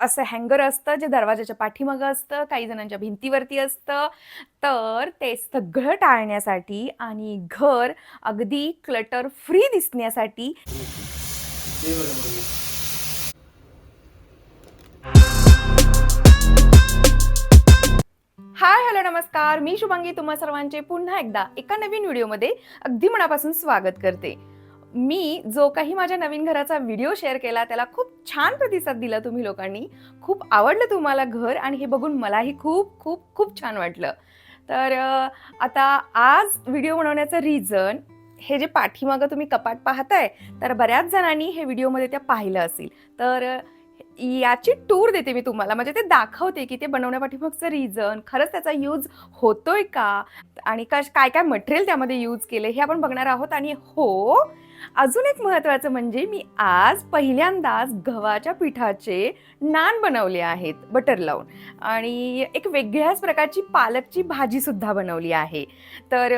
असं हँगर असतं जे दरवाजाच्या पाठीमागं असतं काही जणांच्या भिंतीवरती असतं. तर ते सगळं टाळण्यासाठी आणि घर अगदी क्लटर फ्री दिसण्यासाठी हाय हॅलो नमस्कार. मी शुभांगी. तुम्हा सर्वांचे पुन्हा एकदा एका नवीन व्हिडिओमध्ये अगदी मनापासून स्वागत करते. मी जो काही माझ्या नवीन घराचा व्हिडिओ शेअर केला त्याला खूप छान प्रतिसाद दिला तुम्ही लोकांनी. खूप आवडलं तुम्हाला घर आणि हे बघून मलाही खूप खूप खूप छान वाटलं. तर आता आज व्हिडिओ बनवण्याचं रिझन हे जे पाठीमागं तुम्ही कपाट पाहताय तर बऱ्याच जणांनी हे व्हिडिओमध्ये त्या पाहिलं असेल. तर याची टूर देते मी तुम्हाला. म्हणजे ते दाखवते की ते बनवण्यापाठीमागचं रिझन खरंच त्याचा यूज होतोय का? आणि कश काय काय मटेरियल त्यामध्ये यूज केले हे आपण बघणार आहोत. आणि हो अजून एक महत्त्वाचं म्हणजे मी आज पहिल्यांदाच गव्हाच्या पिठाचे नान बनवले आहेत बटर लावून. आणि एक वेगळ्याच प्रकारची पालकची भाजीसुद्धा बनवली आहे. तर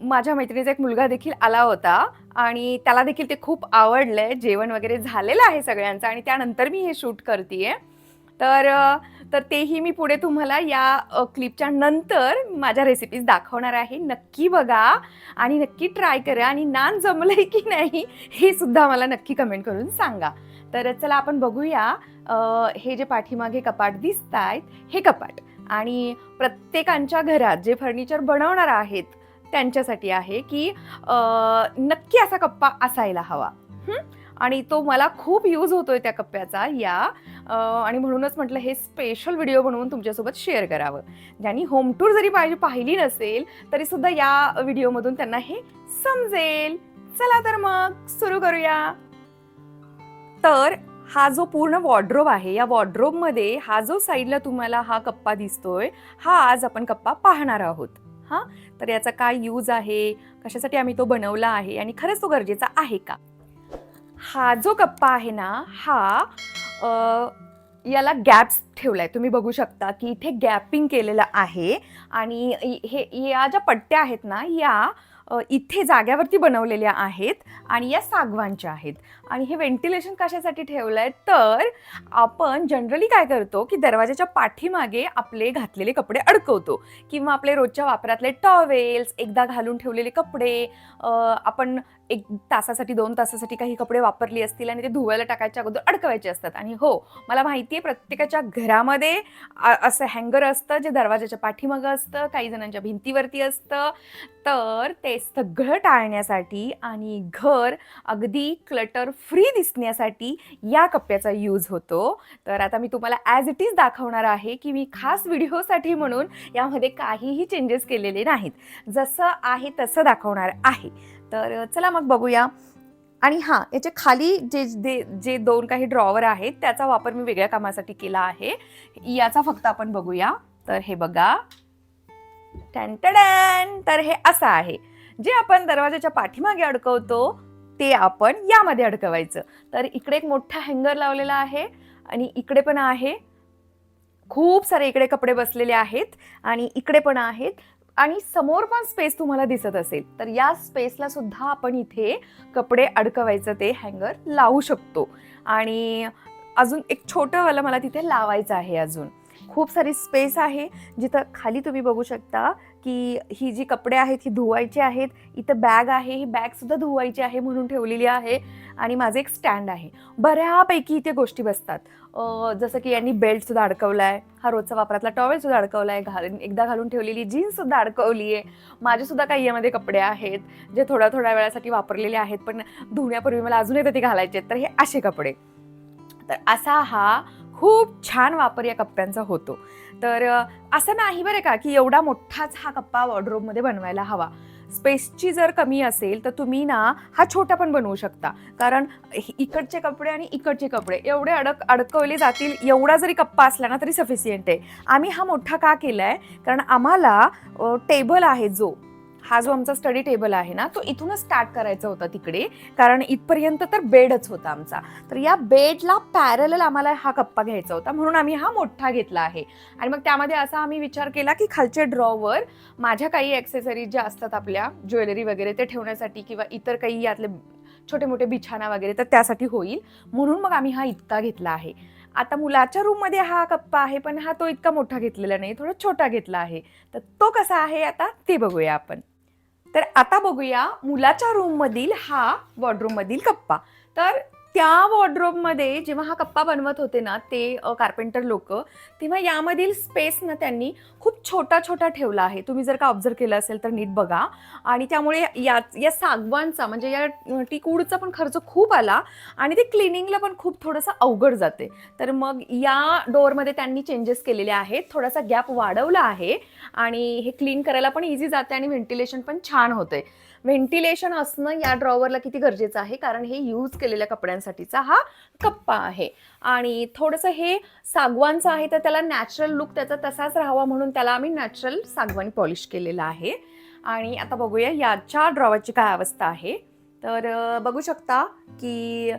माझ्या मैत्रिणीचा एक मुलगा देखील आला होता आणि त्याला देखील ते खूप आवडलं आहे जेवण वगैरे झालेलं आहे सगळ्यांचं आणि त्यानंतर मी हे शूट करते तर तर तेही मी पुढे तुम्हाला या क्लिपच्या नंतर माझ्या रेसिपीज दाखवणार आहे. नक्की बघा आणि नक्की ट्राय करा आणि नान जमलंय की नाही हे सुद्धा मला नक्की कमेंट करून सांगा. तर चला आपण बघूया हे जे पाठीमागे कपाट दिसत आहेत हे कपाट. आणि प्रत्येकांच्या घरात जे फर्निचर बनवणार आहेत त्यांच्यासाठी आहे की नक्की असा कप्पा असायला हवा. आणि तो मला खूप यूज होतोय त्या कप्प्याचा या. आणि म्हणूनच म्हटलं हे स्पेशल व्हिडिओ बनवून तुमच्यासोबत शेअर करावं. ज्यांनी होम टूर जरी पाहिजे पाहिली नसेल तरी सुद्धा या व्हिडिओमधून त्यांना हे समजेल. चला तर मग सुरू करूया. तर हा जो पूर्ण वॉर्ड्रोब आहे या वॉर्ड्रोबमध्ये हा जो साईडला तुम्हाला हा कप्पा दिसतोय हा आज आपण कप्पा पाहणार आहोत. हां? तर याचा काय यूज आहे? कशासाठी आम्ही तो बनवला आहे? आणि खरंच तो गरजेचा आहे का? हा जो कप्पा आहे ना हा याला गॅप्स ठेवलाय. तुम्ही बघू शकता की इथे गॅपिंग केलेलं आहे. आणि हे या ज्या पट्ट्या आहेत ना या इथे जाग्यावरती बनवलेल्या आहेत आणि या सागवानच्या आहेत. आणि हे व्हेंटिलेशन कशासाठी ठेवलं आहे तर आपण जनरली काय करतो की दरवाजाच्या पाठीमागे आपले घातलेले कपडे अडकवतो किंवा आपले रोजच्या वापरातले टॉवेल्स एकदा घालून ठेवलेले कपडे आपण एक तासासाठी दोन तासासाठी काही कपडे वापरली असतील आणि ते धुवायला टाकायच्या अगोदर अडकवायचे असतात. आणि हो मला माहिती आहे प्रत्येकाच्या घरामध्ये असं हँगर असतं जे दरवाजाच्या पाठीमागं असतं काही जणांच्या भिंतीवरती असतं. तर ते सगळं टाळण्यासाठी आणि घर अगदी क्लटर फ्री दिसण्यासाठी या कप्प्याचा यूज होतो. तर आता मी तुम्हाला ॲज इट इज दाखवणार आहे की मी खास व्हिडिओसाठी म्हणून यामध्ये काहीही चेंजेस केलेले नाहीत. जसं आहे तसं दाखवणार आहे. तर चला मग बघूया. आणि हां याच्या खाली जे जे जे दोन काही ड्रॉवर आहेत त्याचा वापर मी वेगळ्या कामासाठी केला आहे. याचा फक्त आपण बघूया. तर हे बघा. टॅन. तर हे असं आहे. जे आपण दरवाजाच्या पाठीमागे अडकवतो ते आपण यामध्ये अडकवायचं. तर इकडे एक मोठा हँगर लावलेला आहे आणि इकडे पण आहे. खूप सारे इकडे कपडे बसलेले आहेत आणि इकडे पण आहेत. आणि समोर पण स्पेस तुम्हाला दिसत असेल. तर या स्पेसला सुद्धा आपण इथे कपडे अडकवायचं ते हँगर लावू शकतो. आणि अजून एक छोटंवालं मला तिथे लावायचं आहे अजून. खूप सारी स्पेस आहे जिथं खाली तुम्ही बघू शकता की ही जी कपडे आहेत ही धुवायची आहेत इथं बॅग आहे ही बॅगसुद्धा धुवायची आहे म्हणून ठेवलेली आहे आणि माझं एक स्टँड आहे. बऱ्यापैकी इथे गोष्टी बसतात. जसं की यांनी बेल्टसुद्धा अडकवला आहे हा रोजचा वापरातला टॉवेलसुद्धा अडकवला आहे घालून एकदा घालून ठेवलेली जीन्ससुद्धा अडकवली आहे माझेसुद्धा काही यामध्ये कपडे आहेत जे थोड्या थोड्या वेळासाठी वापरलेले आहेत पण धुण्यापूर्वी मला अजून एकदा ते घालायचे आहेत. तर हे असे कपडे. तर असा हा खूप छान वापर या कप्प्यांचा होतो. तर असं नाही बरं का की एवढा मोठाच हा कप्पा वॉर्ड्रोबमध्ये बनवायला हवा. स्पेसची जर कमी असेल तर तुम्ही ना हा छोटा पण बनवू शकता. कारण इकडचे कपडे आणि इकडचे कपडे एवढे अडक अडकवले जातील एवढा जरी कप्पा असला ना तरी सफिशियंट आहे. आम्ही हा मोठा का केला आहे कारण आम्हाला टेबल आहे जो. हा जो आमचा स्टडी टेबल आहे ना तो इथूनच स्टार्ट करायचा होता तिकडे. कारण इथपर्यंत तर बेडच होता आमचा. तर या बेडला पॅरल आम्हाला हा कप्पा घ्यायचा होता. म्हणून आम्ही हा मोठा घेतला आहे. आणि मग त्यामध्ये असा आम्ही विचार केला की खालचे ड्रॉवर माझ्या काही ॲक्सेसरीज ज्या असतात आपल्या ज्वेलरी वगैरे ते ठेवण्यासाठी किंवा इतर काही यातले छोटे मोठे बिछाना वगैरे तर त्यासाठी होईल. म्हणून मग आम्ही हा इतका घेतला आहे. आता मुलाच्या रूममध्ये हा कप्पा आहे पण हा तो इतका मोठा घेतलेला नाही थोडा छोटा घेतला आहे. तर तो कसा आहे आता ते बघूया आपण. तर आता बघूया मुलाच्या रूममधील हा वॉर्डरूममधील कप्पा तर त्या वॉर्डरोबमध्ये जेव्हा हा कप्पा बनवत होते ना ते कार्पेंटर लोक तेव्हा यामधील स्पेस ना त्यांनी खूप छोटा छोटा ठेवला आहे. तुम्ही जर का ऑब्झर्व केलं असेल तर नीट बघा. आणि त्यामुळे या या सागवानचा म्हणजे या टिकूडचा पण खर्च खूप आला आणि ते क्लिनिंगला पण खूप थोडंसं अवघड जाते. तर मग या डोअरमध्ये त्यांनी चेंजेस केलेले आहेत. थोडासा गॅप वाढवला आहे आणि हे क्लीन करायला पण इझी जाते आणि व्हेंटिलेशन पण छान होते व्हेंटिलेशन असणं या ड्रॉवरला किती गरजेचं आहे? कारण हे यूज केलेल्या कपड्यांसाठीचा हा कप्पा आहे. आणि थोडंसं हे सागवानचं आहे तर त्याला नॅचरल लुक त्याचा तसाच राहावा म्हणून त्याला आम्ही नॅचरल सागवानी पॉलिश केलेलं आहे. आणि आता बघूया याच्या ड्रॉवरची काय अवस्था आहे. तर बघू शकता की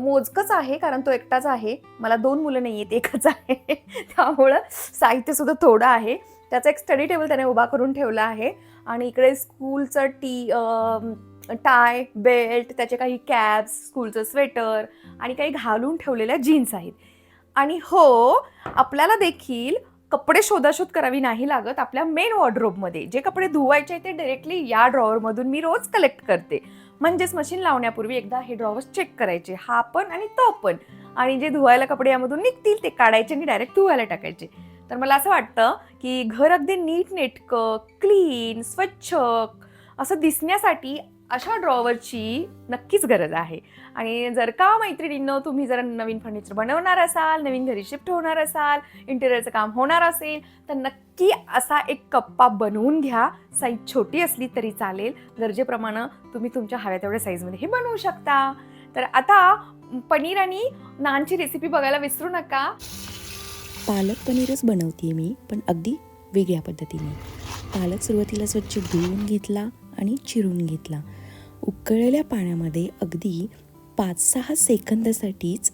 मोजकंच आहे कारण तो एकटाच आहे. मला दोन मुलं नाही आहेत एकच आहे. त्यामुळं साहित्यसुद्धा थोडं आहे. त्याचा एक स्टडी टेबल त्याने उभा करून ठेवला आहे. आणि इकडे स्कूलचं टी टाय बेल्ट त्याचे काही कॅप्स स्कूलचं स्वेटर आणि काही घालून ठेवलेल्या जीन्स आहेत. आणि हो आपल्याला देखील कपडे शोधाशोध करावी नाही लागत आपल्या मेन वॉर्डरोबमध्ये जे कपडे धुवायचे ते डायरेक्टली या ड्रॉवरमधून मी रोज कलेक्ट करते. म्हणजेच मशीन लावण्यापूर्वी एकदा हे ड्रॉवर्स चेक करायचे. हा पण आणि तो पण. आणि जे धुवायला कपडे यामधून निघतील ते काढायचे आणि डायरेक्ट धुवायला टाकायचे. तर मला असं वाटतं की घर अगदी नीट नेटकं क्लीन स्वच्छ असं दिसण्यासाठी अशा ड्रॉवरची नक्कीच गरज आहे. आणि जर का मैत्रिणींनो तुम्ही जर नवीन फर्निचर बनवणार असाल नवीन घरी शिफ्ट होणार असाल इंटेरियरचं काम होणार असेल तर नक्की असा एक कप्पा बनवून घ्या. साईज छोटी असली तरी चालेल. गरजेप्रमाणे तुम्ही तुमच्या हव्या तेवढ्या साईजमध्ये हे बनवू शकता. तर आता पनीर आणि नानची रेसिपी बघायला विसरू नका. पालक पनीरच बनवते मी पण अगदी वेगळ्या पद्धतीने. पालक सुरुवातीला स्वच्छ धुवून घेतला आणि चिरून घेतला. उकळलेल्या पाण्यामध्ये अगदी पाच सहा सेकंदासाठीच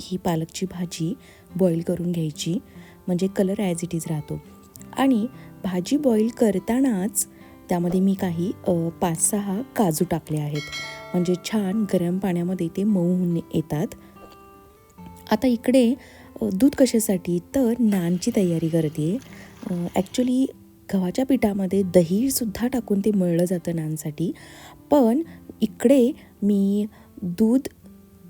ही पालकची भाजी बॉईल करून घ्यायची. म्हणजे कलर ॲज इट इज राहतो. आणि भाजी बॉईल करतानाच त्यामध्ये मी काही पाच सहा काजू टाकले आहेत. म्हणजे छान गरम पाण्यामध्ये ते मऊ होऊन येतात. आता इकडे दूध कशासाठी? तर नानची तयारी करते. ॲक्च्युली गव्हाच्या पिठामध्ये दहीसुद्धा टाकून ते मळलं जातं नानसाठी. पण इकडे मी दूध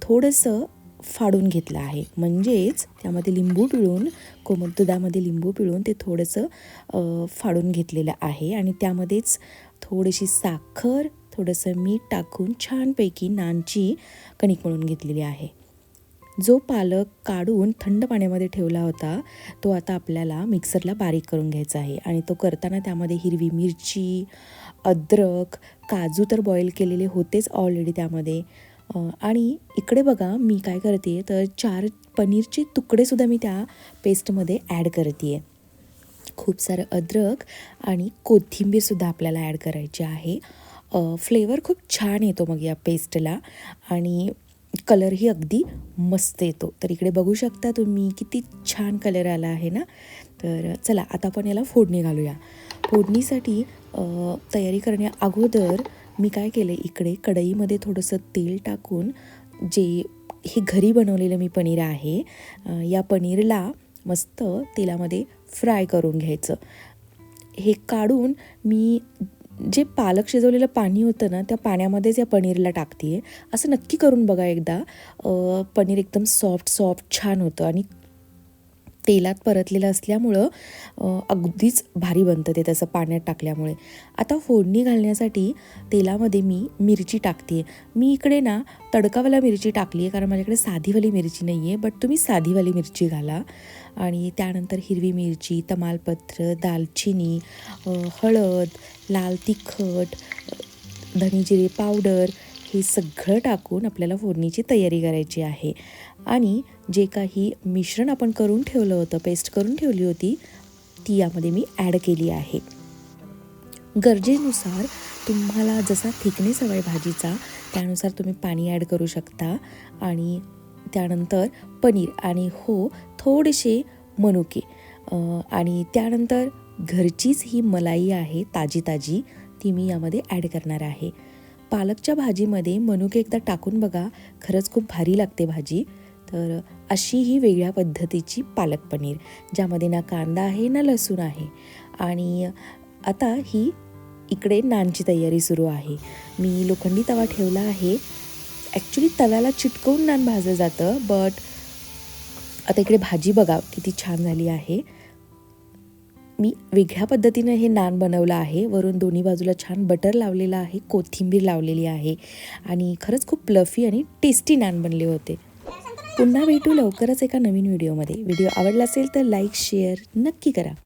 थोडंसं फाडून घेतलं आहे. म्हणजेच त्यामध्ये लिंबू पिळून कोमट दुधामध्ये लिंबू पिळून ते थोडंसं फाडून घेतलेलं आहे. आणि त्यामध्येच थोडीशी साखर थोडंसं मीठ टाकून छानपैकी नानची कणिक मळून घेतलेली आहे. जो पालक काढून थंड पाण्यामध्ये ठेवला होता तो आता आपल्याला मिक्सरला बारीक करून घ्यायचा आहे. आणि तो करताना त्यामध्ये हिरवी मिरची अद्रक काजू तर बॉईल केलेले होतेच ऑलरेडी त्यामध्ये. आणि इकडे बघा मी काय करते तर चार पनीरचे तुकडेसुद्धा मी त्या पेस्टमध्ये ॲड करते आहे खूप सारं अद्रक आणि कोथिंबीरसुद्धा आपल्याला ॲड करायची आहे. फ्लेवर खूप छान येतो मग या पेस्टला आणि कलरही अगदी मस्त येतो. तर इकडे बघू शकता तुम्ही किती छान कलर आला आहे ना? तर चला आता आपण याला फोडणी घालूया. फोडणीसाठी तयारी करण्या अगोदर मी काय केलं इकडे कढईमध्ये थोडंसं तेल टाकून जे हे घरी बनवलेलं मी पनीर आहे या पनीरला मस्त तेलामध्ये फ्राय करून घ्यायचं. हे काढून मी जे पालक शिजवलेलं पाणी होतं ना त्या पाण्यामध्येच या पनीरला टाकते आहे असं नक्की करून बघा एकदा. पनीर एकदम सॉफ्ट सॉफ्ट छान होतं. आणि तेलात परतलेलं असल्यामुळं अगदीच भारी बनतं ते तसं पाण्यात टाकल्यामुळे. आता फोडणी घालण्यासाठी तेलामध्ये मी मिरची टाकते मी इकडे ना तडकावाला मिरची टाकली आहे कारण माझ्याकडे साधीवाली मिरची नाही आहे बट तुम्ही साधीवाली मिरची घाला. आणि त्यानंतर हिरवी मिरची तमालपत्र दालचिनी हळद लाल तिखट धनी जिरे पावडर हे सगळं टाकून आपल्याला फोडणीची तयारी करायची आहे. आणि जे काही मिश्रण आपण करून ठेवलं होतं पेस्ट करून ठेवली होती ती यामध्ये मी ॲड केली आहे. गरजेनुसार तुम्हाला जसा थिकनेस हवा आहे भाजीचा त्यानुसार तुम्ही पाणी ॲड करू शकता. आणि त्यानंतर पनीर आणि हो थोडेसे मनुके. आणि त्यानंतर घरचीच ही मलाई आहे ताजी ताजी ती मी यामध्ये ॲड करणार आहे. पालकच्या भाजीमध्ये मनुके एकदा टाकून बघा खरंच खूप भारी लागते भाजी. तर अशी ही वेगळ्या पद्धतीची पालक पनीर ज्यामध्ये ना कांदा आहे ना लसूण आहे. आणि आता ही इकडे नानची तयारी सुरू आहे. मी लोखंडी तवा ठेवला आहे. ॲक्च्युली तव्याला चिटकवून नान भाजलं जातं बट आता इकडे भाजी बघा किती छान झाली आहे. मी वेगळ्या पद्धतीनं हे नान बनवलं आहे. वरून दोन्ही बाजूला छान बटर लावलेलं आहे कोथिंबीर लावलेली आहे आणि खरंच खूप प्लफी आणि टेस्टी नान बनले होते. पुन्हा भेटू लवकरच एका नवीन व्हिडिओमध्ये व्हिडिओ आवडला असेल तर लाईक शेअर नक्की करा.